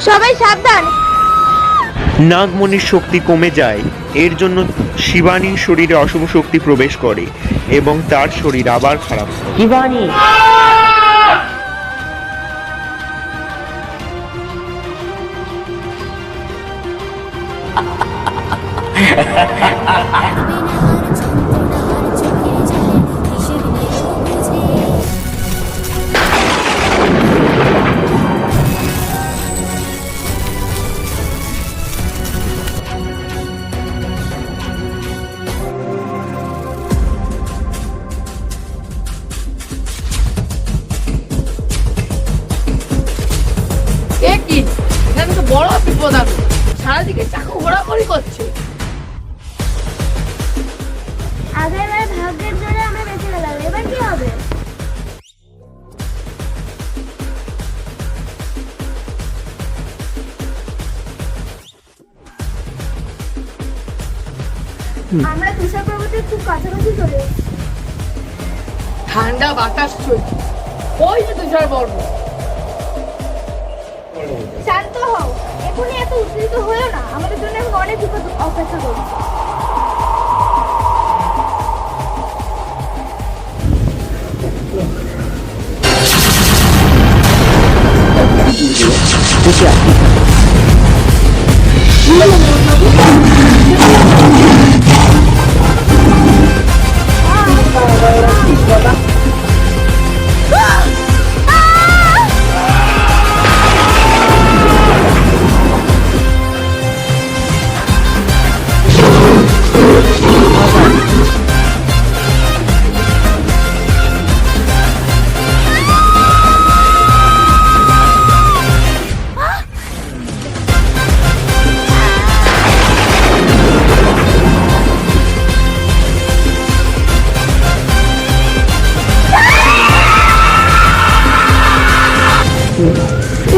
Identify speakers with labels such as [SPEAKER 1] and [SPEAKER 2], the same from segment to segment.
[SPEAKER 1] সবাই সাবধান। নাগমণির শক্তি কমে যায় এর জন্য শিবানীর শরীরে অশুভ শক্তি প্রবেশ করে এবং তার শরীর আবার খারাপ
[SPEAKER 2] শিবানী!
[SPEAKER 3] বড় বিপদ আছে। সারাদিকে চাকু ঘোরাঘুরি করছে।
[SPEAKER 4] ভাগ্যের জোরে আমরা বেঁচে গেলাম এবার কি হবে? আমরা তুষার পর্বতের খুব কাছাকাছি চলে
[SPEAKER 3] ঠান্ডা বাতাস চলছে। ওই যে তুষার পর্ব
[SPEAKER 4] শান্ত হও এখনই এত উত্তেজিত হয়েও না। আমাদের জন্য এখন অনেক বিপদ অপেক্ষা করছে।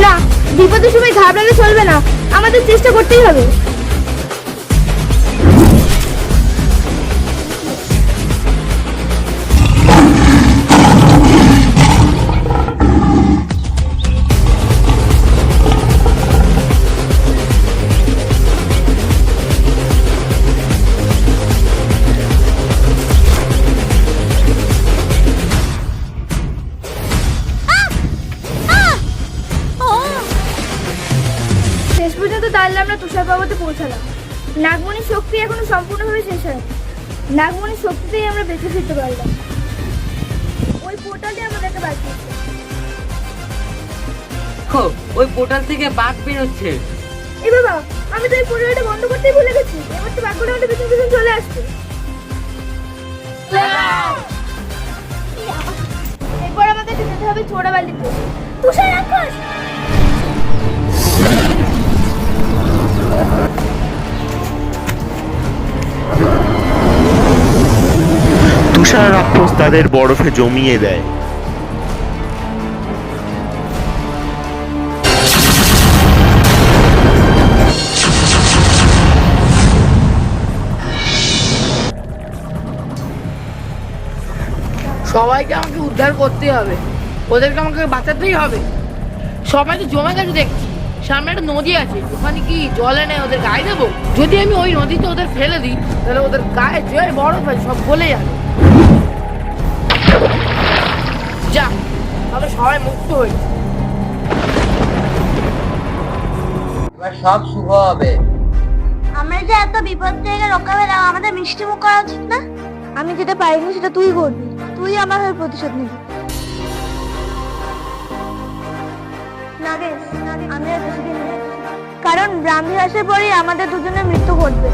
[SPEAKER 4] না বিপদের সময় ঘাবড়ালে চলবে না। আমাদের চেষ্টা করতেই হবে। পর্যন্ত তাহলে আমরা তুষার পর্বতে পৌঁছালাম। নাগমণির শক্তি এখনও সম্পূর্ণভাবে শেষ হয়নি। নাগমণির শক্তিতেই আমরা বেঁচে ফিরতে পারলাম। ওই পোর্টালটি আমাদেরকে বাঁচিয়েছে
[SPEAKER 2] ওই পোর্টাল থেকে বাঘ বেরোচ্ছে।
[SPEAKER 4] এ বাবা আমি তো এই পোর্টালটা বন্ধ করতেই ভুলে গেছি। এবার তো বাক্যটা আমাদের পিছন পিছন চলে আসছে। এরপর আমাদেরকে যেতে হবে চোরাবালিতে। তুষার রাক্ষস!
[SPEAKER 1] তুষার রাক্ষস তাদের বরফে জমিয়ে দেয়।
[SPEAKER 3] সবাইকে আমাকে উদ্ধার করতে হবে। ওদেরকে আমাকে বাঁচাতেই হবে। সবাই তো জমে গেছে দেখছি। সামনে একটা নদী আছে ওখানে কি জল এনে ওদের গায়ে দেবো? যদি আমি ওই নদীতে ওদের ফেলে দিই তাহলে ওদের গায়ে যে বরফ আছে সব গলে যাবে। যা তাহলে সবাই মুক্ত হয়ে
[SPEAKER 2] এবার সব শুভ হবে।
[SPEAKER 4] আমরা যে এত বিপদ থেকে রক্ষা পেলাম আমাদের মিষ্টি মুখ করা উচিত না? আমি যেটা পারিনি সেটা তুই করবি। তুই আমার হয়ে প্রতিশোধ নিবি। বেশি কারণ ব্রাহ্মী আসার পরেই আমাদের দুজনের মৃত্যু ঘটবে।